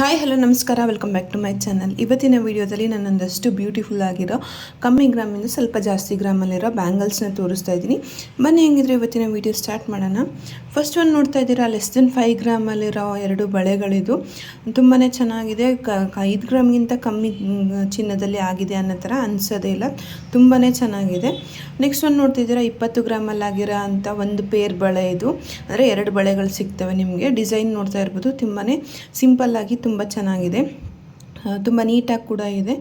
Hi hello ನಮಸ್ಕಾರ. Welcome back to my channel ಇವತ್ತಿನ ವಿಡಿಯೋದಲ್ಲಿ ನಾನೊಂದಷ್ಟು ಬ್ಯೂಟಿಫುಲ್ ಆಗಿರೋ ಕಮ್ಮಿ ಗ್ರಾಮಿಂದ ಸ್ವಲ್ಪ ಜಾಸ್ತಿ ಗ್ರಾಮಲ್ಲಿರೋ ಬ್ಯಾಂಗಲ್ಸ್ನ ತೋರಿಸ್ತಾ ಇದ್ದೀನಿ. ಬನ್ನಿ ಹೆಂಗಿದ್ರೆ ಇವತ್ತಿನ ವಿಡಿಯೋ ಸ್ಟಾರ್ಟ್ ಮಾಡೋಣ. ಫಸ್ಟ್ ಒಂದು ನೋಡ್ತಾ ಇದ್ದೀರಾ? ಲೆಸ್ ದೆನ್ ಫೈವ್ ಗ್ರಾಮಲ್ಲಿರೋ ಎರಡು ಬಳೆಗಳಿದು. ತುಂಬಾ ಚೆನ್ನಾಗಿದೆ. ಕ, ಐದು ಗ್ರಾಮ್ಗಿಂತ ಕಮ್ಮಿ ಚಿನ್ನದಲ್ಲಿ ಆಗಿದೆ ಅನ್ನೋ ಥರ ಅನಿಸೋದೇ ಇಲ್ಲ. ತುಂಬಾ ಚೆನ್ನಾಗಿದೆ. ನೆಕ್ಸ್ಟ್ ಒಂದು ನೋಡ್ತಿದ್ದೀರಾ ಇಪ್ಪತ್ತು ಗ್ರಾಮಲ್ಲಿ ಆಗಿರೋ ಅಂಥ ಒಂದು ಪೇರ್ ಬಳೆ ಇದು. ಅಂದರೆ ಎರಡು ಬಳೆಗಳು ಸಿಗ್ತವೆ ನಿಮಗೆ. ಡಿಸೈನ್ ನೋಡ್ತಾ ಇರ್ಬೋದು. ತುಂಬಾ ಸಿಂಪಲ್ಲಾಗಿ ತುಂಬ ಚೆನ್ನಾಗಿದೆ. ತುಂಬ ನೀಟಾಗಿ ಕೂಡ ಇದೆ.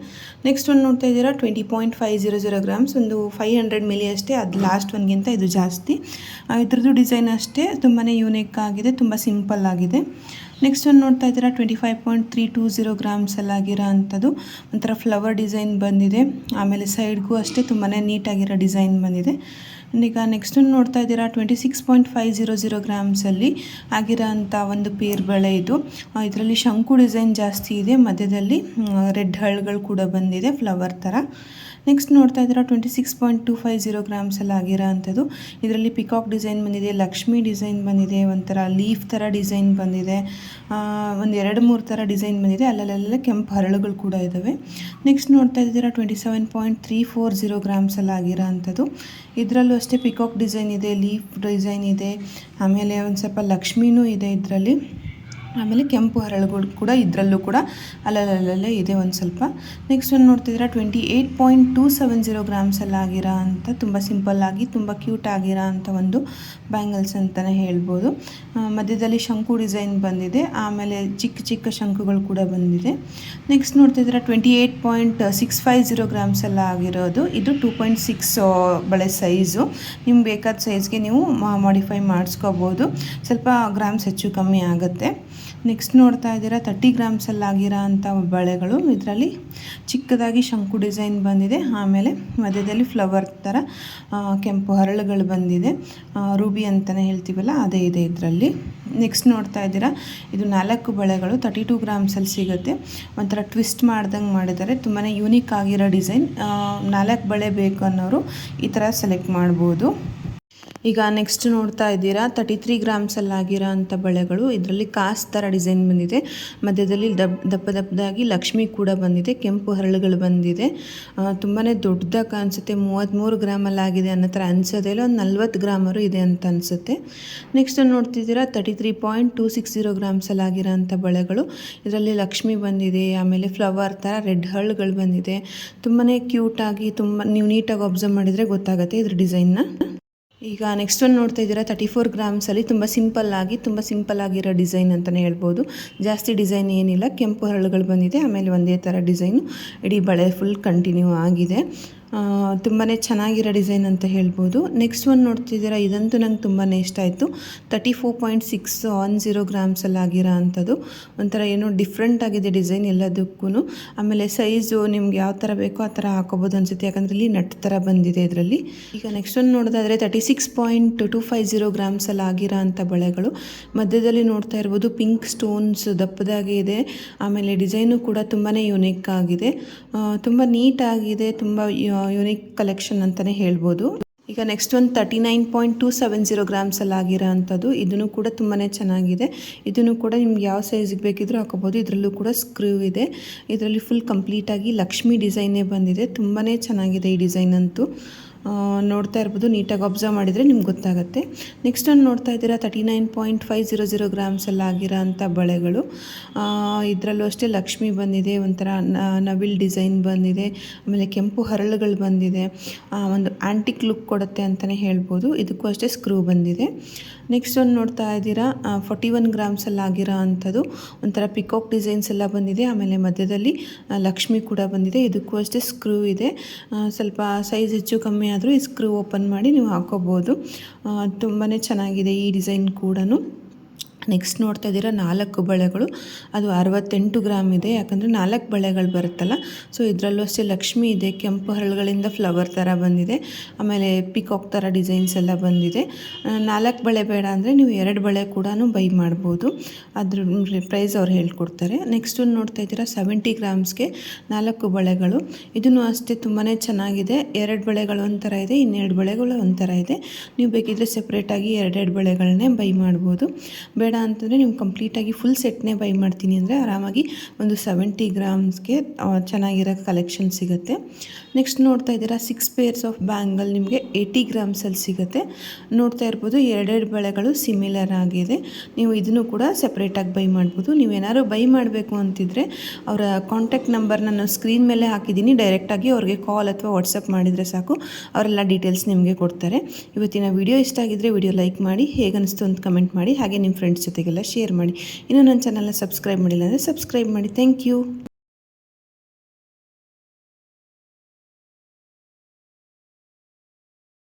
ನೆಕ್ಸ್ಟ್ ಒಂದು ನೋಡ್ತಾ ಇದ್ದೀರಾ? Twenty point five zero zero grams ಒಂದು ಫೈವ್ ಹಂಡ್ರೆಡ್ ಮಿಲಿ ಅಷ್ಟೇ. ಅದು ಲಾಸ್ಟ್ ಒನ್ಗಿಂತ ಇದು ಜಾಸ್ತಿ. ಇದ್ರದ್ದು ಡಿಸೈನ್ ಅಷ್ಟೇ. ತುಂಬಾ ಯೂನಿಕ್ ಆಗಿದೆ. ತುಂಬ ಸಿಂಪಲ್ ಆಗಿದೆ. ನೆಕ್ಸ್ಟ್ ಒಂದು ನೋಡ್ತಾ ಇದ್ದೀರಾ? Twenty five point three two zero ಗ್ರಾಮ್ಸಲ್ಲಾಗಿರೋ ಅಂಥದ್ದು. ಒಂಥರ ಫ್ಲವರ್ ಡಿಸೈನ್ ಬಂದಿದೆ. ಆಮೇಲೆ ಸೈಡ್ಗೂ ಅಷ್ಟೇ ತುಂಬಾ ನೀಟಾಗಿರೋ ಡಿಸೈನ್ ಬಂದಿದೆ. ಈಗ ನೆಕ್ಸ್ಟ್ ನೋಡ್ತಾ ಇದ್ದೀರಾ twenty six point five zero zero ಗ್ರಾಮ್ಸಲ್ಲಿ ಆಗಿರೋ ಅಂಥ ಒಂದು ಪೇರ್ ಬಳೆ ಇದು. ಇದರಲ್ಲಿ ಶಂಕು ಡಿಸೈನ್ ಜಾಸ್ತಿ ಇದೆ, ಮಧ್ಯದಲ್ಲಿ ರೆಡ್ ಹಳ್ಗಳು ಕೂಡ ಬಂದಿದೆ ಫ್ಲವರ್ ಥರ. ನೆಕ್ಸ್ಟ್ ನೋಡ್ತಾ ಇದ್ದೀರಾ twenty six point two five zero ಗ್ರಾಮ್ಸಲ್ಲಿ ಆಗಿರೋ ಅಂಥದ್ದು ಇದರಲ್ಲಿ ಪಿಕಾಕ್ ಡಿಸೈನ್ ಬಂದಿದೆ, ಲಕ್ಷ್ಮಿ ಡಿಸೈನ್ ಬಂದಿದೆ, ಒಂಥರ ಲೀಫ್ ಥರ ಡಿಸೈನ್ ಬಂದಿದೆ ಒಂದು ಎರಡು ಮೂರು ಥರ ಡಿಸೈನ್ ಬಂದಿದೆ, ಅಲ್ಲಲ್ಲೆಲ್ಲ ಕೆಂಪು ಹರಳುಗಳು ಕೂಡ ಇದ್ದಾವೆ ನೆಕ್ಸ್ಟ್ ನೋಡ್ತಾ ಇದ್ದೀರಾ twenty seven point three four zero ಗ್ರಾಮ್ಸಲ್ಲಿ ಆಗಿರೋ ಇದರಲ್ಲೂ ಅಷ್ಟೇ ಪಿಕಾಕ್ ಡಿಸೈನ್ ಇದೆ ಲೀಫ್ ಡಿಸೈನ್ ಇದೆ ಆಮೇಲೆ ಒಂದು ಸ್ವಲ್ಪ ಲಕ್ಷ್ಮಿನೂ ಇದೆ ಇದರಲ್ಲಿ. ಆಮೇಲೆ ಕೆಂಪು ಹರಳುಗಳು ಕೂಡ ಇದರಲ್ಲೂ ಕೂಡ ಅಲ್ಲಲ್ಲಲ್ಲೇ ಇದೆ ಒಂದು ಸ್ವಲ್ಪ. ನೆಕ್ಸ್ಟ್ ಒಂದು ನೋಡ್ತಿದ್ದೀರಾ? Twenty eight point two seven zero ಗ್ರಾಮ್ಸಲ್ಲಿ ಆಗಿರೋ ಅಂತ, ತುಂಬ ಸಿಂಪಲ್ಲಾಗಿ ತುಂಬ ಕ್ಯೂಟ್ ಆಗಿರೋ ಅಂಥ ಒಂದು ಬ್ಯಾಂಗಲ್ಸ್ ಅಂತಲೇ ಹೇಳ್ಬೋದು. ಮಧ್ಯದಲ್ಲಿ ಶಂಕು ಡಿಸೈನ್ ಬಂದಿದೆ, ಆಮೇಲೆ ಚಿಕ್ಕ ಚಿಕ್ಕ ಶಂಕುಗಳು ಕೂಡ ಬಂದಿದೆ. ನೆಕ್ಸ್ಟ್ ನೋಡ್ತಿದ್ದೀರಾ? Twenty eight point six five zero ಗ್ರಾಮ್ಸೆಲ್ಲ ಆಗಿರೋದು ಇದು ಟೂ ಪಾಯಿಂಟ್ ಸಿಕ್ಸ್ ಬಳೆ ಸೈಜು ನಿಮ್ಗೆ ಬೇಕಾದ ಸೈಜ್ಗೆ ನೀವು ಮಾಡಿಫೈ ಮಾಡಿಸ್ಕೋಬೋದು. ಸ್ವಲ್ಪ ಗ್ರಾಮ್ಸ್ ಹೆಚ್ಚು ಕಮ್ಮಿ ಆಗುತ್ತೆ. ನೆಕ್ಸ್ಟ್ ನೋಡ್ತಾ ಇದ್ದೀರಾ ತರ್ಟಿ ಗ್ರಾಮ್ಸಲ್ಲಿ ಆಗಿರೋ ಅಂಥ ಬಳೆಗಳು. ಇದರಲ್ಲಿ ಚಿಕ್ಕದಾಗಿ ಶಂಕು ಡಿಸೈನ್ ಬಂದಿದೆ. ಆಮೇಲೆ ಮಧ್ಯದಲ್ಲಿ ಫ್ಲವರ್ ಥರ ಕೆಂಪು ಹರಳುಗಳು ಬಂದಿದೆ. ರೂಬಿ ಅಂತಲೇ ಹೇಳ್ತೀವಲ್ಲ, ಅದೇ ಇದೆ ಇದರಲ್ಲಿ. ನೆಕ್ಸ್ಟ್ ನೋಡ್ತಾ ಇದ್ದೀರಾ, ಇದು ನಾಲ್ಕು ಬಳೆಗಳು ತರ್ಟಿ ಟೂ ಗ್ರಾಮ್ಸಲ್ಲಿ ಸಿಗುತ್ತೆ. ಒಂಥರ ಟ್ವಿಸ್ಟ್ ಮಾಡ್ದಂಗೆ ಮಾಡಿದ್ದಾರೆ. ತುಂಬಾ ಯೂನಿಕ್ ಆಗಿರೋ ಡಿಸೈನ್. ನಾಲ್ಕು ಬಳೆ ಬೇಕು ಅನ್ನೋರು ಈ ಥರ ಸೆಲೆಕ್ಟ್ ಮಾಡ್ಬೋದು. ಈಗ ನೆಕ್ಸ್ಟ್ ನೋಡ್ತಾ ಇದ್ದೀರಾ? ತರ್ಟಿ ತ್ರೀ ಗ್ರಾಮ್ಸಲ್ಲಿ ಆಗಿರೋ ಅಂಥ ಬಳೆಗಳು. ಇದರಲ್ಲಿ ಕಾಸ್ ಥರ ಡಿಸೈನ್ ಬಂದಿದೆ. ಮಧ್ಯದಲ್ಲಿ ದಪ್ ದಪ್ಪ ದಪ್ಪದಾಗಿ ಲಕ್ಷ್ಮಿ ಕೂಡ ಬಂದಿದೆ. ಕೆಂಪು ಹರಳುಗಳು ಬಂದಿದೆ. ತುಂಬಾ ದೊಡ್ಡದಾಗಿ ಕಾಣಿಸುತ್ತೆ. ಮೂವತ್ತ್ಮೂರು ಗ್ರಾಮಲ್ಲಿ ಆಗಿದೆ ಅನ್ನೋ ಥರ ಅನಿಸೋದೇ ಇಲ್ಲ. ಒಂದು ನಲ್ವತ್ತು ಗ್ರಾಮರು ಇದೆ ಅಂತ ಅನಿಸುತ್ತೆ. ನೆಕ್ಸ್ಟ್ ನೋಡ್ತಿದ್ದೀರಾ? Thirty three point two six zero ಗ್ರಾಮ್ಸಲ್ಲಿ ಆಗಿರೋ ಅಂಥ ಬಳೆಗಳು. ಇದರಲ್ಲಿ ಲಕ್ಷ್ಮಿ ಬಂದಿದೆ. ಆಮೇಲೆ ಫ್ಲವರ್ ಥರ ರೆಡ್ ಹಳ್ಳುಗಳು ಬಂದಿದೆ. ತುಂಬಾ ಕ್ಯೂಟಾಗಿ ತುಂಬ, ನೀವು ನೀಟಾಗಿ ಅಬ್ಸರ್ವ್ ಮಾಡಿದರೆ ಗೊತ್ತಾಗುತ್ತೆ ಇದ್ರ ಡಿಸೈನ್ನ ಈಗ ನೆಕ್ಸ್ಟ್ ಒಂದು ನೋಡ್ತಾ ಇದ್ದೀರಾ ತರ್ಟಿ ಫೋರ್ ಗ್ರಾಮ್ಸಲ್ಲಿ ತುಂಬ ಸಿಂಪಲ್ ಆಗಿ, ತುಂಬ ಸಿಂಪಲ್ ಆಗಿರೋ ಡಿಸೈನ್ ಅಂತಲೇ ಹೇಳ್ಬೋದು. ಜಾಸ್ತಿ ಡಿಸೈನ್ ಏನಿಲ್ಲ, ಕೆಂಪು ಹರಳುಗಳು ಬಂದಿದೆ, ಆಮೇಲೆ ಒಂದೇ ಥರ ಡಿಸೈನು ಇಡೀ ಬಳೆ ಫುಲ್ ಕಂಟಿನ್ಯೂ ಆಗಿದೆ. ತುಂಬಾ ಚೆನ್ನಾಗಿರೋ ಡಿಸೈನ್ ಅಂತ ಹೇಳ್ಬೋದು. ನೆಕ್ಸ್ಟ್ ಒಂದು ನೋಡ್ತಿದ್ದೀರಾ? ಇದಂತೂ ನಂಗೆ ತುಂಬಾ ಇಷ್ಟ ಆಯಿತು. Thirty four point six one zero ಗ್ರಾಮ್ಸಲ್ಲಿ ಆಗಿರೋ ಅಂಥದ್ದು. ಒಂಥರ ಏನೋ ಡಿಫ್ರೆಂಟ್ ಆಗಿದೆ ಡಿಸೈನ್ ಎಲ್ಲದಕ್ಕೂ ಆಮೇಲೆ ಸೈಜು ನಿಮ್ಗೆ ಯಾವ ಥರ ಬೇಕೋ ಆ ಥರ ಹಾಕೋಬೋದು ಅನಿಸುತ್ತೆ. ಯಾಕಂದರೆ ಇಲ್ಲಿ ನಟ್ ಥರ ಬಂದಿದೆ ಇದರಲ್ಲಿ. ಈಗ ನೆಕ್ಸ್ಟ್ ಒಂದು ನೋಡೋದಾದರೆ thirty six point two five zero ಗ್ರಾಮ್ಸಲ್ಲಿ ಆಗಿರೋ ಅಂಥ ಬಳೆಗಳು. ಮಧ್ಯದಲ್ಲಿ ನೋಡ್ತಾ ಇರ್ಬೋದು ಪಿಂಕ್ ಸ್ಟೋನ್ಸ್ ದಪ್ಪದಾಗಿ ಇದೆ. ಆಮೇಲೆ ಡಿಸೈನು ಕೂಡ ತುಂಬಾ ಯುನೀಕ್ ಆಗಿದೆ. ತುಂಬ ನೀಟಾಗಿದೆ ತುಂಬ ಯೂನಿಕ್ ಕಲೆಕ್ಷನ್ ಅಂತಲೇ ಹೇಳ್ಬೋದು. ಈಗ ನೆಕ್ಸ್ಟ್ ಒಂದು thirty nine point two seven zero ಗ್ರಾಮ್ಸಲ್ಲಿ ಆಗಿರೋ ಅಂಥದ್ದು ಇದನ್ನು ಕೂಡ ತುಂಬಾ ಚೆನ್ನಾಗಿದೆ. ಇದನ್ನು ಕೂಡ ನಿಮ್ಗೆ ಯಾವ ಸೈಜಿಗೆ ಬೇಕಿದ್ರೂ ಹಾಕೋಬೋದು. ಇದರಲ್ಲೂ ಕೂಡ ಸ್ಕ್ರೂ ಇದೆ. ಇದರಲ್ಲಿ ಫುಲ್ ಕಂಪ್ಲೀಟಾಗಿ ಲಕ್ಷ್ಮಿ ಡಿಸೈನೇ ಬಂದಿದೆ. ತುಂಬಾ ಚೆನ್ನಾಗಿದೆ ಈ ಡಿಸೈನ್ ಅಂತೂ. ನೋಡ್ತಾ ಇರ್ಬೋದು, ನೀಟಾಗಿ ಅಬ್ಸರ್ವ್ ಮಾಡಿದರೆ ನಿಮ್ಗೆ ಗೊತ್ತಾಗುತ್ತೆ. ನೆಕ್ಸ್ಟ್ ಒಂದು ನೋಡ್ತಾ ಇದ್ದೀರಾ thirty nine point five zero zero ಗ್ರಾಮ್ಸಲ್ಲಿ ಆಗಿರೋ ಅಂಥ ಬಳೆಗಳು ಇದರಲ್ಲೂ ಅಷ್ಟೇ ಲಕ್ಷ್ಮಿ ಬಂದಿದೆ, ಒಂಥರ ನವಿಲ್ ಡಿಸೈನ್ ಬಂದಿದೆ, ಆಮೇಲೆ ಕೆಂಪು ಹರಳುಗಳು ಬಂದಿದೆ. ಒಂದು ಆ್ಯಂಟಿಕ್ ಲುಕ್ ಕೊಡುತ್ತೆ ಅಂತಲೇ ಹೇಳ್ಬೋದು, ಇದಕ್ಕೂ ಅಷ್ಟೇ ಸ್ಕ್ರೂ ಬಂದಿದೆ. ನೆಕ್ಸ್ಟ್ ಒಂದು ನೋಡ್ತಾ ಇದ್ದೀರಾ ಫೋರ್ಟಿ ಒನ್ ಗ್ರಾಮ್ಸಲ್ಲಿ ಆಗಿರೋ ಅಂಥದ್ದು ಒಂಥರ ಪಿಕಾಕ್ ಡಿಸೈನ್ಸ್ ಎಲ್ಲ ಬಂದಿದೆ, ಆಮೇಲೆ ಮಧ್ಯದಲ್ಲಿ ಲಕ್ಷ್ಮಿ ಕೂಡ ಬಂದಿದೆ, ಇದಕ್ಕೂ ಅಷ್ಟೇ ಸ್ಕ್ರೂ ಇದೆ. ಸ್ವಲ್ಪ ಸೈಜ್ ಹೆಚ್ಚು ಕಮ್ಮಿ ಆದರೂ ಈ ಸ್ಕ್ರೂ ಓಪನ್ ಮಾಡಿ ನೀವು ಹಾಕೋಬೋದು. ತುಂಬಾ ಚೆನ್ನಾಗಿದೆ ಈ ಡಿಸೈನ್ ಕೂಡ ನೆಕ್ಸ್ಟ್ ನೋಡ್ತಾ ಇದ್ದೀರಾ ನಾಲ್ಕು ಬಳೆಗಳು. ಅದು ಅರವತ್ತೆಂಟು ಗ್ರಾಮ್ ಇದೆ. ಯಾಕಂದರೆ ನಾಲ್ಕು ಬಳೆಗಳು ಬರುತ್ತಲ್ಲ. ಸೊ ಇದರಲ್ಲೂ ಅಷ್ಟೇ ಲಕ್ಷ್ಮಿ ಇದೆ, ಕೆಂಪು ಹರಳುಗಳಿಂದ ಫ್ಲವರ್ ಥರ ಬಂದಿದೆ. ಆಮೇಲೆ ಪಿಕಾಕ್ ಥರ ಡಿಸೈನ್ಸ್ ಎಲ್ಲ ಬಂದಿದೆ. ನಾಲ್ಕು ಬಳೆ ಬೇಡ ಅಂದರೆ ನೀವು ಎರಡು ಬಳೆ ಕೂಡ ಬೈ ಮಾಡ್ಬೋದು. ಅದ್ರ ಪ್ರೈಸ್ ಅವ್ರು ಹೇಳ್ಕೊಡ್ತಾರೆ. ನೆಕ್ಸ್ಟ್ ನೋಡ್ತಾ ಇದ್ದೀರಾ ಸೆವೆಂಟಿ ಗ್ರಾಮ್ಸ್ಗೆ ನಾಲ್ಕು ಬಳೆಗಳು. ಇದನ್ನು ಅಷ್ಟೇ ತುಂಬಾ ಚೆನ್ನಾಗಿದೆ. ಎರಡು ಬಳೆಗಳು ಒಂಥರ ಇದೆ, ಇನ್ನೆರಡು ಬಳೆಗಳು ಒಂಥರ ಇದೆ. ನೀವು ಬೇಕಿದ್ರೆ ಸೆಪ್ರೇಟಾಗಿ ಎರಡೆರಡು ಬಳೆಗಳನ್ನೇ ಬೈ ಮಾಡ್ಬೋದು. ಬೇಡ ಅಂತಂದರೆ ನೀವು ಕಂಪ್ಲೀಟಾಗಿ ಫುಲ್ ಸೆಟ್ನೇ ಬೈ ಮಾಡ್ತೀನಿ ಅಂದರೆ ಆರಾಮಾಗಿ ಒಂದು ಸೆವೆಂಟಿ ಗ್ರಾಮ್ಸ್ಗೆ ಚೆನ್ನಾಗಿರೋ ಕಲೆಕ್ಷನ್ ಸಿಗುತ್ತೆ. ನೆಕ್ಸ್ಟ್ ನೋಡ್ತಾ ಇದ್ದೀರಾ? ಸಿಕ್ಸ್ ಪೇರ್ಸ್ ಆಫ್ ಬ್ಯಾಂಗಲ್ ನಿಮಗೆ ಏಯ್ಟಿ ಗ್ರಾಮ್ಸಲ್ಲಿ ಸಿಗುತ್ತೆ. ನೋಡ್ತಾ ಇರ್ಬೋದು ಎರಡೆರಡು ಬಳೆಗಳು ಸಿಮಿಲರ್ ಆಗಿದೆ. ನೀವು ಇದನ್ನು ಕೂಡ ಸಪ್ರೇಟಾಗಿ ಬೈ ಮಾಡ್ಬೋದು. ನೀವೇನಾದ್ರು ಬೈ ಮಾಡಬೇಕು ಅಂತಿದ್ರೆ ಅವರ ಕಾಂಟ್ಯಾಕ್ಟ್ ನಂಬರ್ ನಾನು ಸ್ಕ್ರೀನ್ ಮೇಲೆ ಹಾಕಿದ್ದೀನಿ. ಡೈರೆಕ್ಟಾಗಿ ಅವ್ರಿಗೆ ಕಾಲ್ ಅಥವಾ ವಾಟ್ಸಪ್ ಮಾಡಿದರೆ ಸಾಕು. ಅವರೆಲ್ಲ ಡೀಟೇಲ್ಸ್ ನಿಮಗೆ ಕೊಡ್ತಾರೆ. ಇವತ್ತಿನ ವಿಡಿಯೋ ಇಷ್ಟ ಆಗಿದ್ದರೆ ವಿಡಿಯೋ ಲೈಕ್ ಮಾಡಿ, ಹೇಗನ್ನಿಸ್ತು ಅಂತ ಕಮೆಂಟ್ ಮಾಡಿ, ಹಾಗೆ ನಿಮ್ಮ ಫ್ರೆಂಡ್ಸ್ ಜೊತೆಗೆಲ್ಲ ಶೇರ್ ಮಾಡಿ. ಇನ್ನೂ ನನ್ನ ಚಾನಲ್ನ ಸಬ್ಸ್ಕ್ರೈಬ್ ಮಾಡಿಲ್ಲ ಅಂದರೆ ಸಬ್ಸ್ಕ್ರೈಬ್ ಮಾಡಿ. Thank you